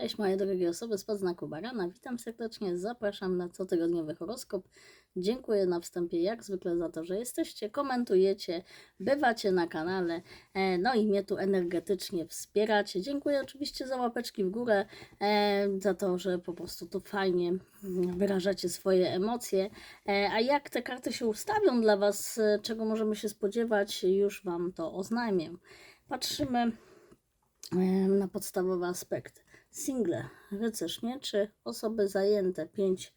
Cześć moje drogie osoby z podznaku Barana, witam serdecznie, zapraszam na cotygodniowy horoskop. Dziękuję na wstępie jak zwykle za to, że jesteście, komentujecie, bywacie na kanale, e, no i mnie tu energetycznie wspieracie. Dziękuję oczywiście za łapeczki w górę, e, za to, że po prostu tu fajnie wyrażacie swoje emocje. E, A jak te karty się ustawią dla Was, czego możemy się spodziewać, już Wam to oznajmię. Patrzymy na podstawowe aspekty. Single, rycerz mieczy, osoby zajęte 5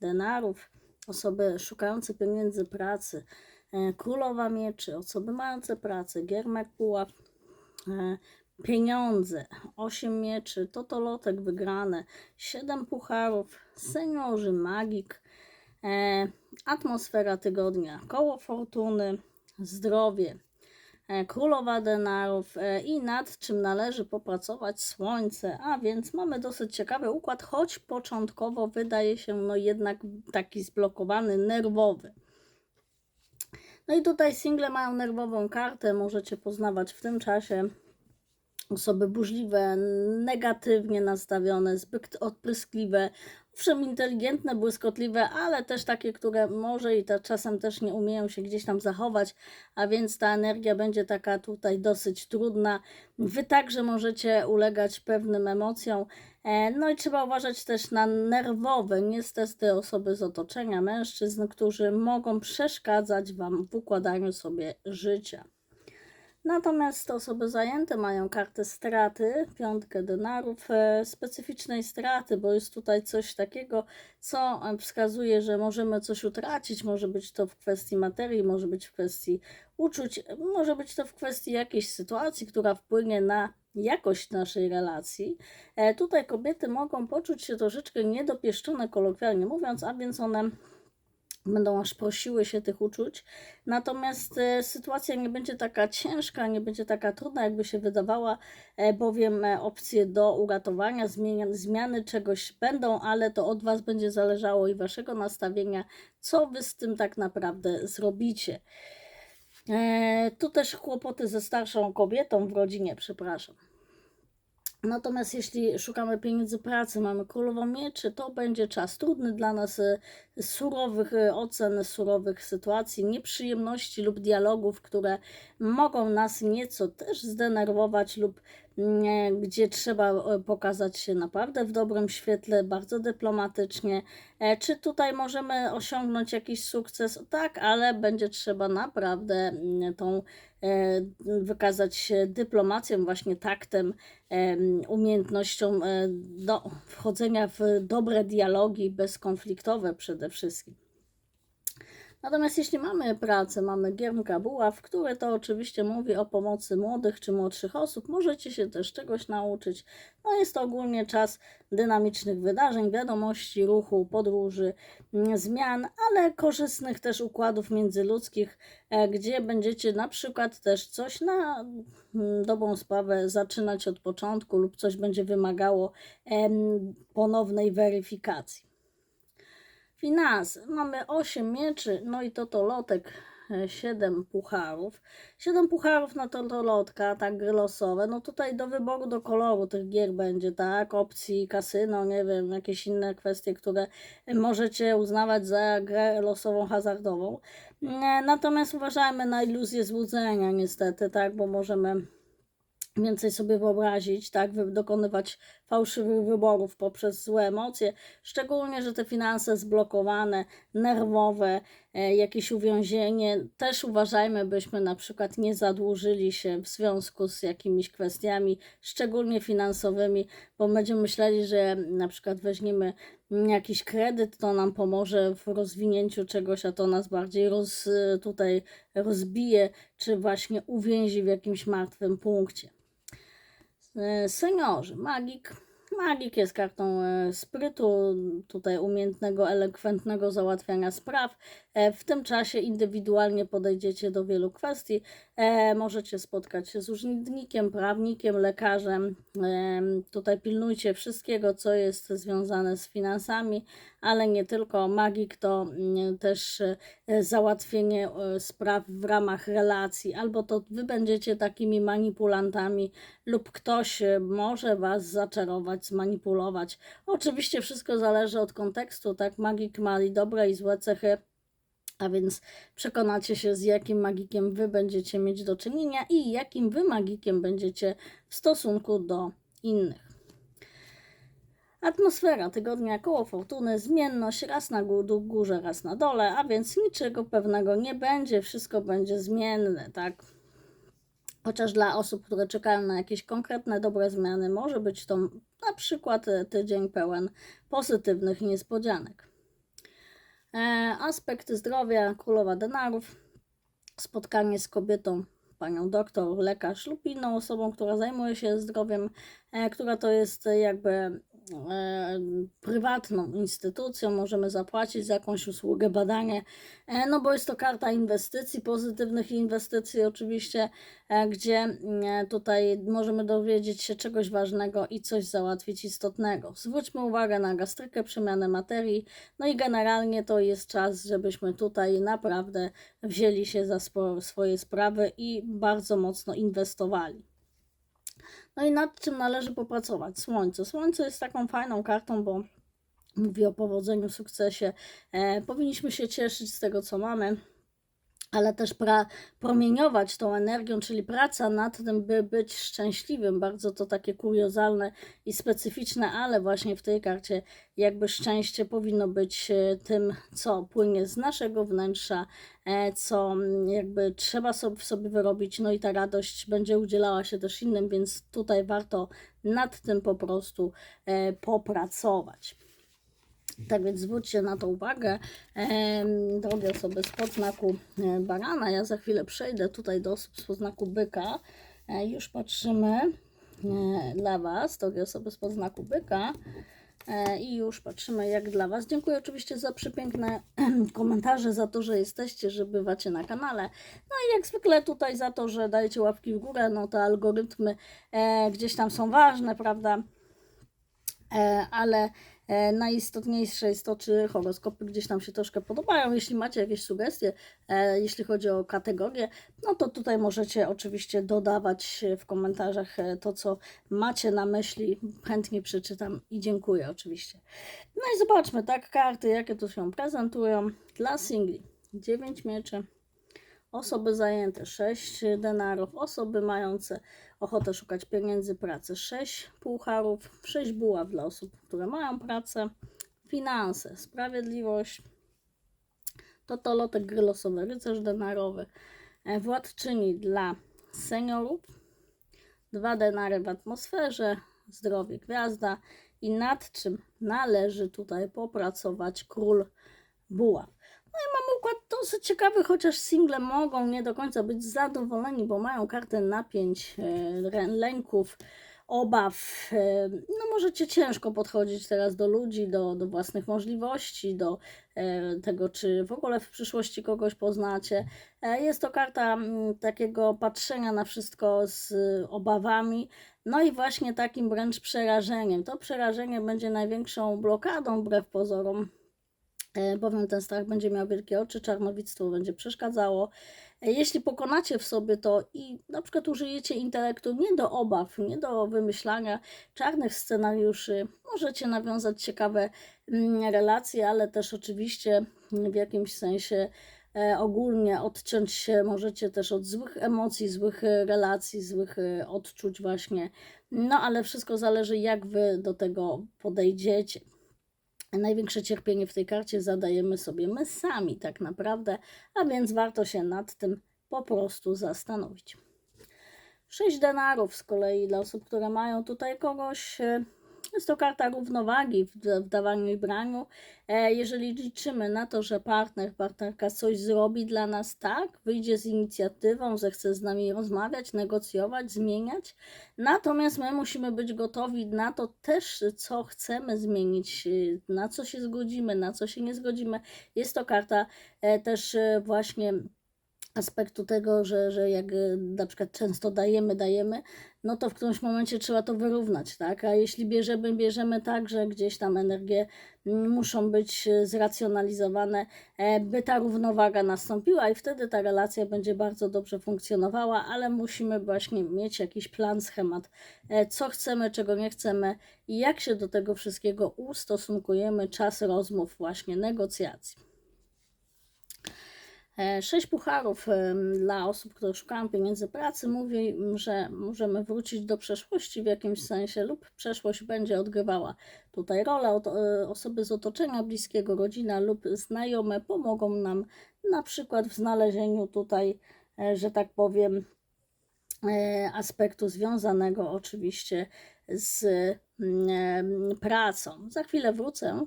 denarów, osoby szukające pieniędzy pracy, e, królowa mieczy, osoby mające pracę, giermek puław, e, pieniądze, 8 mieczy, totolotek wygrane, 7 pucharów, seniorzy, magik, e, atmosfera tygodnia, koło fortuny, zdrowie, królowa denarów e, i nad czym należy popracować słońce, a więc mamy dosyć ciekawy układ, choć początkowo wydaje się no jednak taki zblokowany, nerwowy. No i tutaj single mają nerwową kartę, możecie poznawać w tym czasie osoby burzliwe, negatywnie nastawione, zbyt odpryskliwe, owszem inteligentne, błyskotliwe, ale też takie, które może i czasem też nie umieją się gdzieś tam zachować, a więc ta energia będzie taka tutaj dosyć trudna. Wy także możecie ulegać pewnym emocjom. E, No i trzeba uważać też na nerwowe, niestety osoby z otoczenia, mężczyzn, którzy mogą przeszkadzać Wam w układaniu sobie życia. Natomiast osoby zajęte mają kartę straty, piątkę denarów, e, specyficznej straty, bo jest tutaj coś takiego, co e, wskazuje, że możemy coś utracić. Może być to w kwestii materii, może być w kwestii uczuć, może być to w kwestii jakiejś sytuacji, która wpłynie na jakość naszej relacji. E, tutaj kobiety mogą poczuć się troszeczkę niedopieszczone, kolokwialnie mówiąc, a więc one będą aż prosiły się tych uczuć. Natomiast e, sytuacja nie będzie taka ciężka, nie będzie taka trudna, jakby się wydawała, e, bowiem e, opcje do uratowania, zmiany czegoś będą, ale to od Was będzie zależało i Waszego nastawienia, co Wy z tym tak naprawdę zrobicie. Tu też kłopoty ze starszą kobietą w rodzinie, przepraszam. Natomiast jeśli szukamy pieniędzy pracy, mamy królową mieczy, to będzie czas trudny dla nas, e, surowych e, ocen, surowych sytuacji, nieprzyjemności lub dialogów, które mogą nas nieco też zdenerwować lub gdzie trzeba e, pokazać się naprawdę w dobrym świetle, bardzo dyplomatycznie. E, Czy tutaj możemy osiągnąć jakiś sukces? Tak, ale będzie trzeba naprawdę mm, tą e, wykazać się dyplomacją, właśnie taktem, em, umiejętnością do wchodzenia w dobre dialogi bezkonfliktowe przede wszystkim. Natomiast jeśli mamy pracę, mamy giermka buław, które to oczywiście mówi o pomocy młodych czy młodszych osób, możecie się też czegoś nauczyć. No jest to ogólnie czas dynamicznych wydarzeń, wiadomości, ruchu, podróży, mm, zmian, ale korzystnych też układów międzyludzkich, e, gdzie będziecie na przykład też coś na mm, dobrą sprawę zaczynać od początku lub coś będzie wymagało ponownej weryfikacji. Finanse. Mamy 8 mieczy, no i totolotek 7 pucharów. 7 pucharów na totolotka, tak gry losowe. No tutaj do wyboru, do koloru tych gier będzie, tak? Opcji, kasyno, nie wiem, jakieś inne kwestie, które możecie uznawać za grę losową, hazardową. Nie, Natomiast uważajmy na iluzję złudzenia niestety, tak? Bo możemy więcej sobie wyobrazić, tak, dokonywać fałszywych wyborów poprzez złe emocje, szczególnie, że te finanse zblokowane, nerwowe, e, jakieś uwięzienie, też uważajmy, byśmy na przykład nie zadłużyli się w związku z jakimiś kwestiami, szczególnie finansowymi, bo będziemy myśleli, że na przykład weźmiemy jakiś kredyt, to nam pomoże w rozwinięciu czegoś, a to nas bardziej roz, tutaj rozbije, czy właśnie uwięzi w jakimś martwym punkcie. E, Seniorzy, magik. Magik jest kartą e, sprytu, tutaj umiejętnego, elokwentnego załatwiania spraw. E, W tym czasie indywidualnie podejdziecie do wielu kwestii. E, Możecie spotkać się z urzędnikiem, prawnikiem, lekarzem. Em, Tutaj pilnujcie wszystkiego, co jest związane z finansami, ale nie tylko. Magik to mm, też e, załatwienie e, spraw w ramach relacji, albo to wy będziecie takimi manipulantami, lub ktoś e, może was zaczarować, zmanipulować. Oczywiście wszystko zależy od kontekstu, tak? Magik ma i dobre i złe cechy. A więc przekonacie się, z jakim magikiem wy będziecie mieć do czynienia i jakim wy magikiem będziecie w stosunku do innych. Atmosfera tygodnia koło fortuny, zmienność raz na gó- górze, raz na dole, a więc niczego pewnego nie będzie, wszystko będzie zmienne, tak? Chociaż dla osób, które czekają na jakieś konkretne, dobre zmiany, może być to na przykład tydzień pełen pozytywnych niespodzianek. E, aspekt zdrowia, królowa denarów, spotkanie z kobietą, panią doktor, lekarz lub inną osobą, która zajmuje się zdrowiem, e, która to jest jakby prywatną instytucją, możemy zapłacić za jakąś usługę, badanie, e, no bo jest to karta inwestycji, pozytywnych inwestycji oczywiście, e, gdzie tutaj możemy dowiedzieć się czegoś ważnego i coś załatwić istotnego. Zwróćmy uwagę na gastrykę, przemianę materii, no i generalnie to jest czas, żebyśmy tutaj naprawdę wzięli się za swoje sprawy i bardzo mocno inwestowali. No i nad czym należy popracować? Słońce. Słońce jest taką fajną kartą, bo mówi o powodzeniu, sukcesie. E, powinniśmy się cieszyć z tego, co mamy, ale też pra, promieniować tą energią, czyli praca nad tym, by być szczęśliwym. Bardzo to takie kuriozalne i specyficzne, ale właśnie w tej karcie jakby szczęście powinno być e, tym, co płynie z naszego wnętrza, e, co mm, jakby trzeba sobie w sobie wyrobić, no i ta radość będzie udzielała się też innym, więc tutaj warto nad tym po prostu e, popracować. Tak więc zwróćcie na to uwagę, drogie osoby z podznaku e, barana. Ja za chwilę przejdę tutaj do osób z podznaku byka. E, Już patrzymy e, dla Was, drogie osoby z podznaku byka. I już patrzymy jak dla Was. Dziękuję oczywiście za przepiękne komentarze, za to, że jesteście, że bywacie na kanale. No i jak zwykle tutaj za to, że dajecie łapki w górę, no te algorytmy gdzieś tam są ważne, prawda? Ale najistotniejsze jest to, czy horoskopy gdzieś tam się troszkę podobają. Jeśli macie jakieś sugestie, e, jeśli chodzi o kategorie, no to tutaj możecie oczywiście dodawać w komentarzach e, to, co macie na myśli. Chętnie przeczytam i dziękuję oczywiście. No i zobaczmy, tak, karty, jakie tu się prezentują dla singli. 9 mieczy. Osoby zajęte 6 denarów, osoby mające ochotę szukać pieniędzy, pracy 6 pucharów, 6 buław dla osób, które mają pracę, finanse, sprawiedliwość, totolotek grylosowy, rycerz denarowy, e, władczyni dla seniorów, dwa denary w atmosferze, zdrowie gwiazda i nad czym należy tutaj popracować król buław. I mamy układ dosyć ciekawy, chociaż single mogą nie do końca być zadowoleni, bo mają kartę napięć, e, lęków, obaw. e, No możecie ciężko podchodzić teraz do ludzi, do, do własnych możliwości, do e, tego, czy w ogóle w przyszłości kogoś poznacie. Jest to karta mm, takiego patrzenia na wszystko z obawami, no i właśnie takim wręcz przerażeniem. To przerażenie będzie największą blokadą wbrew pozorom bowiem ten strach będzie miał wielkie oczy, czarnowictwo będzie przeszkadzało. E, Jeśli pokonacie w sobie to i na przykład użyjecie intelektu nie do obaw, nie do wymyślania czarnych scenariuszy, możecie nawiązać ciekawe mm, relacje, ale też oczywiście w jakimś sensie e, ogólnie odciąć się możecie też od złych emocji, złych e, relacji, złych e, odczuć właśnie. No ale wszystko zależy jak wy do tego podejdziecie. Największe cierpienie w tej karcie zadajemy sobie my sami, tak naprawdę, a więc warto się nad tym po prostu zastanowić. Sześć denarów z kolei dla osób, które mają tutaj kogoś e, Jest to karta równowagi w, w dawaniu i braniu. E, jeżeli liczymy na to, że partner, partnerka coś zrobi dla nas, tak, wyjdzie z inicjatywą, zechce z nami rozmawiać, negocjować, zmieniać. Natomiast my musimy być gotowi na to też, co chcemy zmienić, na co się zgodzimy, na co się nie zgodzimy. Jest to karta e, też e, właśnie aspektu tego, że, że jak e, na przykład często dajemy, dajemy, no to w którymś momencie trzeba to wyrównać, tak? A jeśli bierzemy, bierzemy tak, że gdzieś tam energie muszą być e, zracjonalizowane, e, by ta równowaga nastąpiła i wtedy ta relacja będzie bardzo dobrze funkcjonowała, ale musimy właśnie mieć jakiś plan, schemat, co chcemy, czego nie chcemy i jak się do tego wszystkiego ustosunkujemy, czas rozmów, właśnie negocjacji. E, Sześć pucharów dla osób, które szukają pieniędzy pracy, mówi, że możemy wrócić do przeszłości w jakimś sensie, lub przeszłość będzie odgrywała tutaj rolę. E, osoby z otoczenia bliskiego, rodzina lub znajome pomogą nam na przykład w znalezieniu tutaj, e, że tak powiem, aspektu związanego oczywiście z mm, pracą. Za chwilę wrócę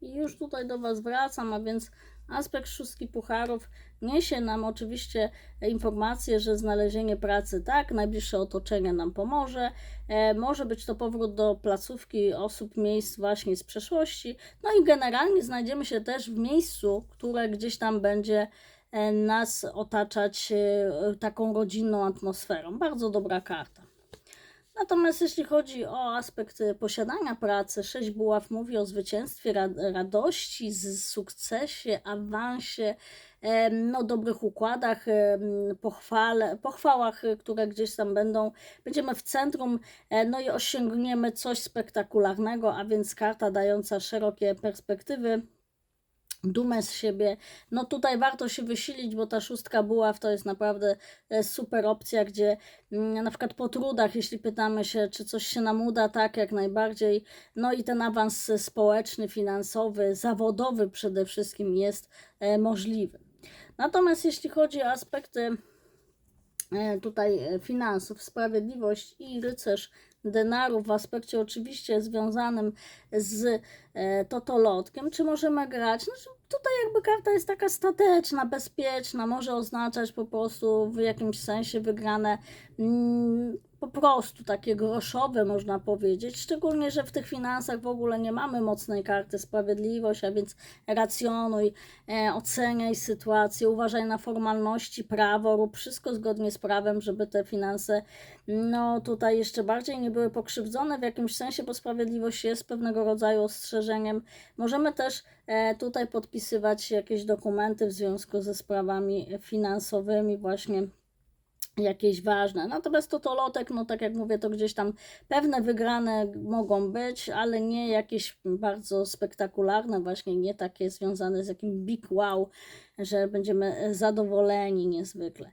i już tutaj do Was wracam, a więc aspekt szóstki pucharów niesie nam oczywiście informację, że znalezienie pracy tak, najbliższe otoczenie nam pomoże. E, może być to powrót do placówki osób, miejsc właśnie z przeszłości. No i generalnie znajdziemy się też w miejscu, które gdzieś tam będzie e, nas otaczać e, taką rodzinną atmosferą. Bardzo dobra karta. Natomiast jeśli chodzi o aspekt e, posiadania pracy, sześć buław mówi o zwycięstwie, radości, sukcesie, awansie, no, dobrych układach, pochwale, pochwałach, e, które gdzieś tam będą. Będziemy w centrum, e, no i osiągniemy coś spektakularnego, a więc karta dająca szerokie perspektywy dumę z siebie. No tutaj warto się wysilić, bo ta szóstka buław to jest naprawdę e, super opcja, gdzie mm, na przykład po trudach, jeśli pytamy się, czy coś się nam uda, tak, jak najbardziej. No i ten awans społeczny, finansowy, zawodowy przede wszystkim jest e, możliwy. Natomiast jeśli chodzi o aspekty e, tutaj finansów, sprawiedliwość i rycerz denarów w aspekcie oczywiście związanym z e, totolotkiem, czy możemy grać? No, tutaj jakby karta jest taka stateczna, bezpieczna, może oznaczać po prostu w jakimś sensie wygrane po prostu takie groszowe, można powiedzieć. Szczególnie, że w tych finansach w ogóle nie mamy mocnej karty sprawiedliwość, a więc racjonuj, e, oceniaj sytuację, uważaj na formalności, prawo, rób wszystko zgodnie z prawem, żeby te finanse, no tutaj jeszcze bardziej nie były pokrzywdzone w jakimś sensie, bo sprawiedliwość jest pewnego rodzaju ostrzeżeniem. Możemy też e, tutaj podpisywać jakieś dokumenty w związku ze sprawami finansowymi, właśnie jakieś ważne. Natomiast totolotek, no tak jak mówię, to gdzieś tam pewne wygrane mogą być, ale nie jakieś bardzo spektakularne, właśnie nie takie związane z jakim big wow, że będziemy zadowoleni niezwykle.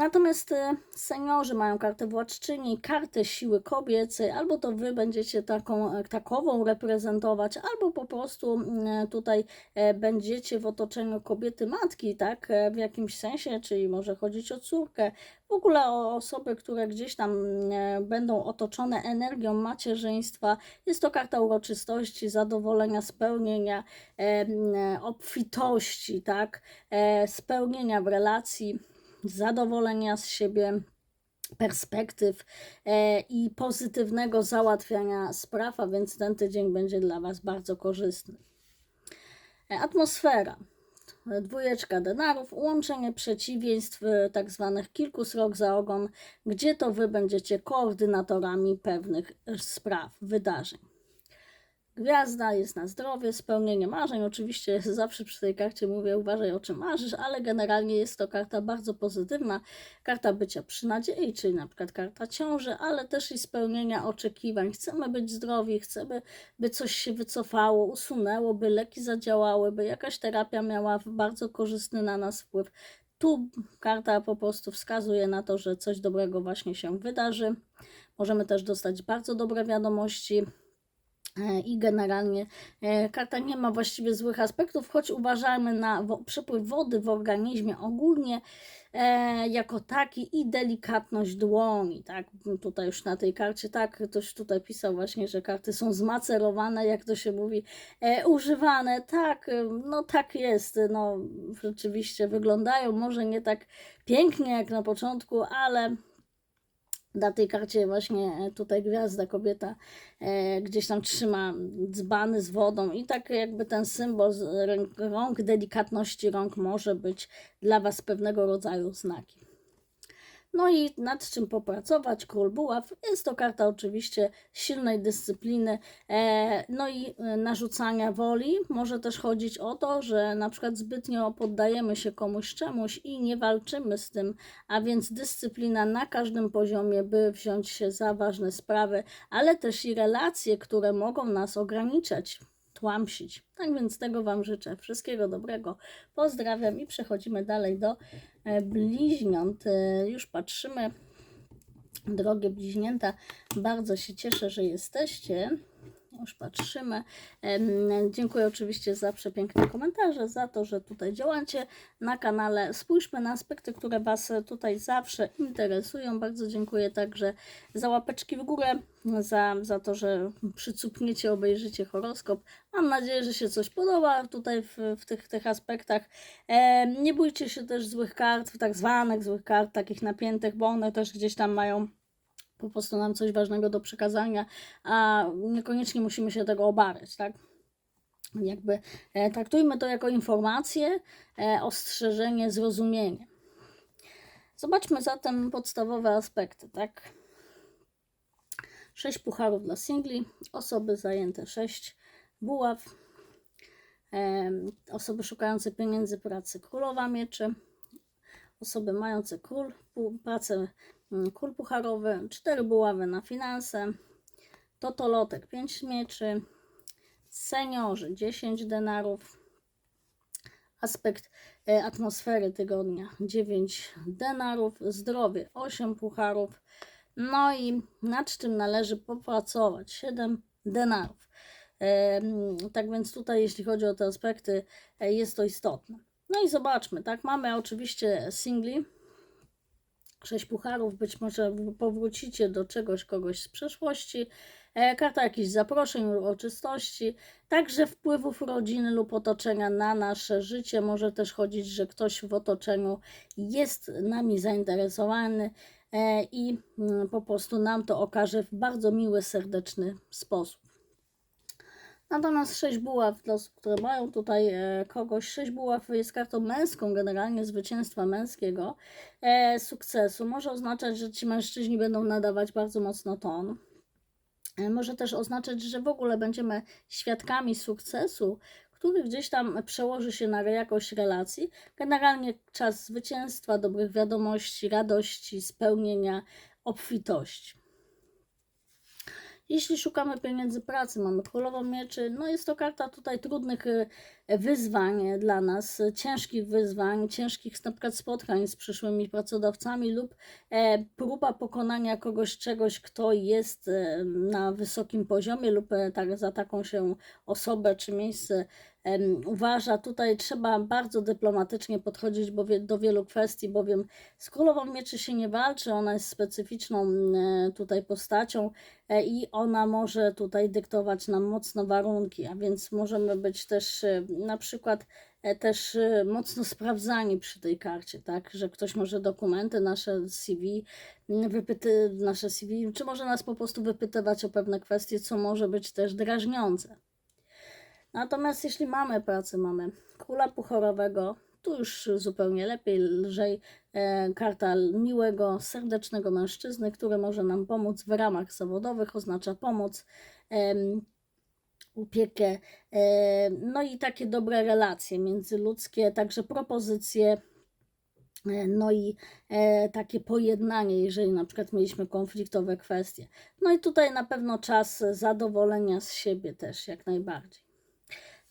Natomiast e, seniorzy mają kartę władczyni, kartę siły kobiecej, albo to wy będziecie taką, e, takową reprezentować, albo po prostu mm, tutaj e, będziecie w otoczeniu kobiety matki, tak, w jakimś sensie, czyli może chodzić o córkę, w ogóle o osoby, które gdzieś tam będą otoczone energią macierzyństwa. Jest to karta uroczystości, zadowolenia, spełnienia, obfitości, tak, spełnienia w relacji zadowolenia z siebie, perspektyw e, i pozytywnego załatwiania spraw, a więc ten tydzień będzie dla Was bardzo korzystny. E, atmosfera. Dwójeczka denarów, łączenie przeciwieństw, e, tak zwanych kilku srok za ogon, gdzie to Wy będziecie koordynatorami pewnych spraw, wydarzeń. Gwiazda jest na zdrowie, spełnienie marzeń. Oczywiście zawsze przy tej karcie mówię, uważaj o czym marzysz, ale generalnie jest to karta bardzo pozytywna. Karta bycia przy nadziei, czyli na przykład karta ciąży, ale też i spełnienia oczekiwań. Chcemy być zdrowi, chcemy, by coś się wycofało, usunęło, by leki zadziałały, by jakaś terapia miała bardzo korzystny na nas wpływ. Tu karta po prostu wskazuje na to, że coś dobrego właśnie się wydarzy. Możemy też dostać bardzo dobre wiadomości I generalnie e, karta nie ma właściwie złych aspektów, choć uważamy na przepływ wody w organizmie ogólnie e, jako taki i delikatność dłoni. Tak? Tutaj już na tej karcie, tak, ktoś tutaj pisał właśnie, że karty są zmacerowane, jak to się mówi, e, używane. Tak, e, no tak jest. No, rzeczywiście wyglądają może nie tak pięknie jak na początku, ale na tej karcie właśnie e, tutaj gwiazda, kobieta e, gdzieś tam trzyma dzbany z wodą i tak jakby ten symbol z ręk, rąk, delikatności rąk może być dla Was pewnego rodzaju znakiem. No i nad czym popracować? Król Buław. Jest to karta oczywiście silnej dyscypliny, e, no i e, narzucania woli. Może też chodzić o to, że na przykład zbytnio poddajemy się komuś czemuś i nie walczymy z tym, a więc dyscyplina na każdym poziomie, by wziąć się za ważne sprawy, ale też i relacje, które mogą nas ograniczać, tłamsić. Tak więc tego Wam życzę. Wszystkiego dobrego. Pozdrawiam i przechodzimy dalej do e, bliźniąt. E, Już patrzymy. Drogie bliźnięta, bardzo się cieszę, że jesteście. Już patrzymy. Dziękuję oczywiście za przepiękne komentarze, za to, że tutaj działacie na kanale. Spójrzmy na aspekty, które Was tutaj zawsze interesują. Bardzo dziękuję także za łapeczki w górę, za, za to, że przycupniecie, obejrzycie horoskop. Mam nadzieję, że się coś podoba tutaj w, w tych, tych aspektach. Nie bójcie się też złych kart, tak zwanych złych kart, takich napiętych, bo one też gdzieś tam mają po prostu nam coś ważnego do przekazania, a niekoniecznie musimy się tego obawiać, tak? Jakby e, traktujmy to jako informację, e, ostrzeżenie, zrozumienie. Zobaczmy zatem podstawowe aspekty, tak? Sześć pucharów dla singli, osoby zajęte sześć buław, em, osoby szukające pieniędzy, pracy królowa mieczy, osoby mające król, pracę mm, król pucharowy, cztery buławy na finanse, totolotek 5 mieczy, seniorzy 10 denarów, aspekt e, atmosfery tygodnia 9 denarów, zdrowie 8 pucharów, no i nad czym należy popracować 7 denarów. Em, Tak więc tutaj, jeśli chodzi o te aspekty, e, jest to istotne. No i zobaczmy, tak, mamy oczywiście singli, sześć pucharów, być może powrócicie do czegoś, kogoś z przeszłości, e, karta jakichś zaproszeń, uroczystości, także wpływów rodziny lub otoczenia na nasze życie. Może też chodzić, że ktoś w otoczeniu jest nami zainteresowany e, i mm, po prostu nam to okaże w bardzo miły, serdeczny sposób. Natomiast sześć buław dla osób, które mają tutaj e, kogoś, sześć buław jest kartą męską, generalnie zwycięstwa męskiego, e, sukcesu. Może oznaczać, że ci mężczyźni będą nadawać bardzo mocno ton. E, może też oznaczać, że w ogóle będziemy świadkami sukcesu, który gdzieś tam przełoży się na jakość relacji. Generalnie czas zwycięstwa, dobrych wiadomości, radości, spełnienia, obfitości. Jeśli szukamy pieniędzy pracy, mamy królową mieczy, no jest to karta tutaj trudnych y, wyzwań dla nas, ciężkich wyzwań, ciężkich na przykład spotkań z przyszłymi pracodawcami lub e, próba pokonania kogoś, czegoś, kto jest e, na wysokim poziomie lub e, tak, za taką się osobę czy miejsce uważa. Tutaj trzeba bardzo dyplomatycznie podchodzić do wielu kwestii, bowiem z królową mieczy się nie walczy, ona jest specyficzną tutaj postacią e, i ona może tutaj dyktować nam mocno warunki, a więc możemy być też e, na przykład e, też mocno sprawdzani przy tej karcie, tak, że ktoś może dokumenty, nasze CV, wypyty, nasze CV, czy może nas po prostu wypytywać o pewne kwestie, co może być też drażniące. Natomiast jeśli mamy pracę, mamy króla puchorowego, tu już zupełnie lepiej, lżej e, karta miłego, serdecznego mężczyzny, który może nam pomóc w ramach zawodowych, oznacza pomoc, em, opiekę, e, no i takie dobre relacje międzyludzkie, także propozycje, e, no i e, takie pojednanie, jeżeli na przykład mieliśmy konfliktowe kwestie. No i tutaj na pewno czas zadowolenia z siebie też jak najbardziej.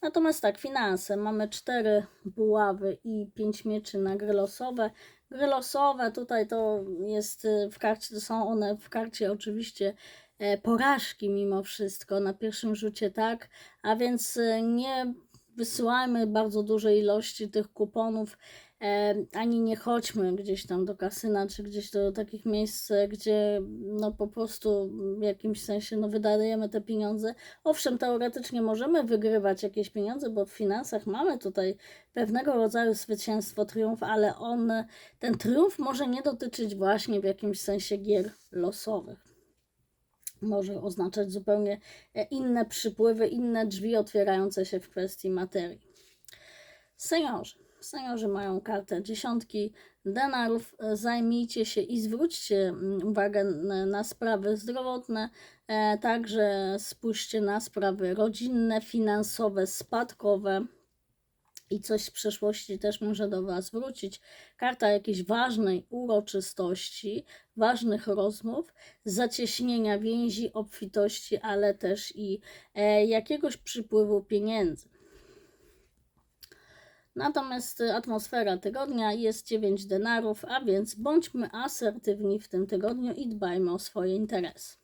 Natomiast tak, finanse. Mamy cztery buławy i pięć mieczy na gry losowe. Gry losowe tutaj to jest y, w karcie, to są one w karcie oczywiście e, porażki mimo wszystko. Na pierwszym rzucie tak, a więc e, nie wysyłajmy bardzo dużej ilości tych kuponów, e, ani nie chodźmy gdzieś tam do kasyna, czy gdzieś do takich miejsc, gdzie no po prostu w jakimś sensie no wydajemy te pieniądze. Owszem, teoretycznie możemy wygrywać jakieś pieniądze, bo w finansach mamy tutaj pewnego rodzaju zwycięstwo, triumf, ale on, ten triumf może nie dotyczyć właśnie w jakimś sensie gier losowych może oznaczać zupełnie e, inne przypływy, inne drzwi otwierające się w kwestii materii. Seniorzy. Seniorzy mają kartę dziesiątki denarów. E, Zajmijcie się i zwróćcie mm, uwagę na sprawy zdrowotne, e, także spójrzcie na sprawy rodzinne, finansowe, spadkowe i coś z przeszłości też może do Was wrócić. Karta jakiejś ważnej uroczystości, ważnych rozmów, zacieśnienia więzi, obfitości, ale też i e, jakiegoś przypływu pieniędzy. Natomiast y, atmosfera tygodnia jest 9 denarów, a więc bądźmy asertywni w tym tygodniu i dbajmy o swoje interesy.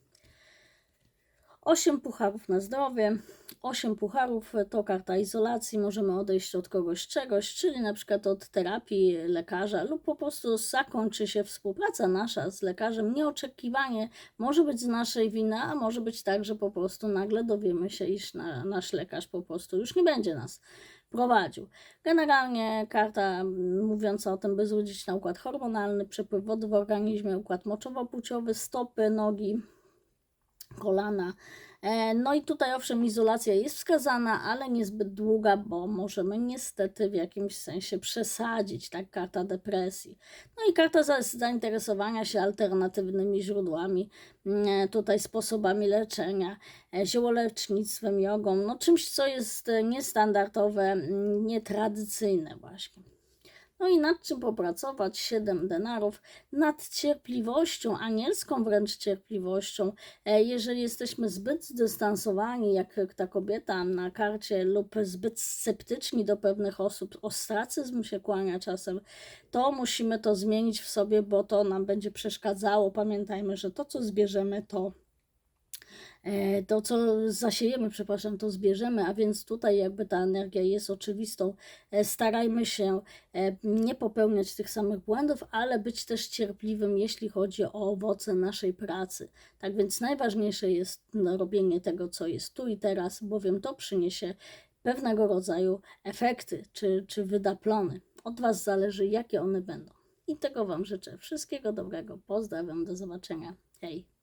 8 pucharów na zdrowie. 8 pucharów to karta izolacji. Możemy odejść od kogoś czegoś, czyli na przykład od terapii lekarza, lub po prostu zakończy się współpraca nasza z lekarzem. Nieoczekiwanie może być z naszej winy, a może być tak, że po prostu nagle dowiemy się, iż na, nasz lekarz po prostu już nie będzie nas prowadził. Generalnie karta mówiąca o tym, by złudzić na układ hormonalny, przepływ wody w organizmie, układ moczowo-płciowy, stopy, nogi, kolana. E, No i tutaj owszem izolacja jest wskazana, ale niezbyt długa, bo możemy niestety w jakimś sensie przesadzić, tak, karta depresji. No i karta za- zainteresowania się alternatywnymi źródłami, mm, tutaj sposobami leczenia, e, ziołolecznictwem, jogą, no czymś, co jest e, niestandardowe, mm, nietradycyjne właśnie. No i nad czym popracować? 7 denarów. Nad cierpliwością, anielską wręcz cierpliwością. E, Jeżeli jesteśmy zbyt zdystansowani, jak ta kobieta na karcie, lub zbyt sceptyczni do pewnych osób, ostracyzm się kłania czasem, to musimy to zmienić w sobie, bo to nam będzie przeszkadzało. Pamiętajmy, że to, co zbierzemy, to to, co zasiejemy, przepraszam, to zbierzemy, a więc tutaj jakby ta energia jest oczywistą. E, Starajmy się e, nie popełniać tych samych błędów, ale być też cierpliwym, jeśli chodzi o owoce naszej pracy. Tak więc najważniejsze jest robienie tego, co jest tu i teraz, bowiem to przyniesie pewnego rodzaju efekty czy, czy wyda plony. Od Was zależy, jakie one będą. I tego Wam życzę. Wszystkiego dobrego. Pozdrawiam, do zobaczenia. Hej.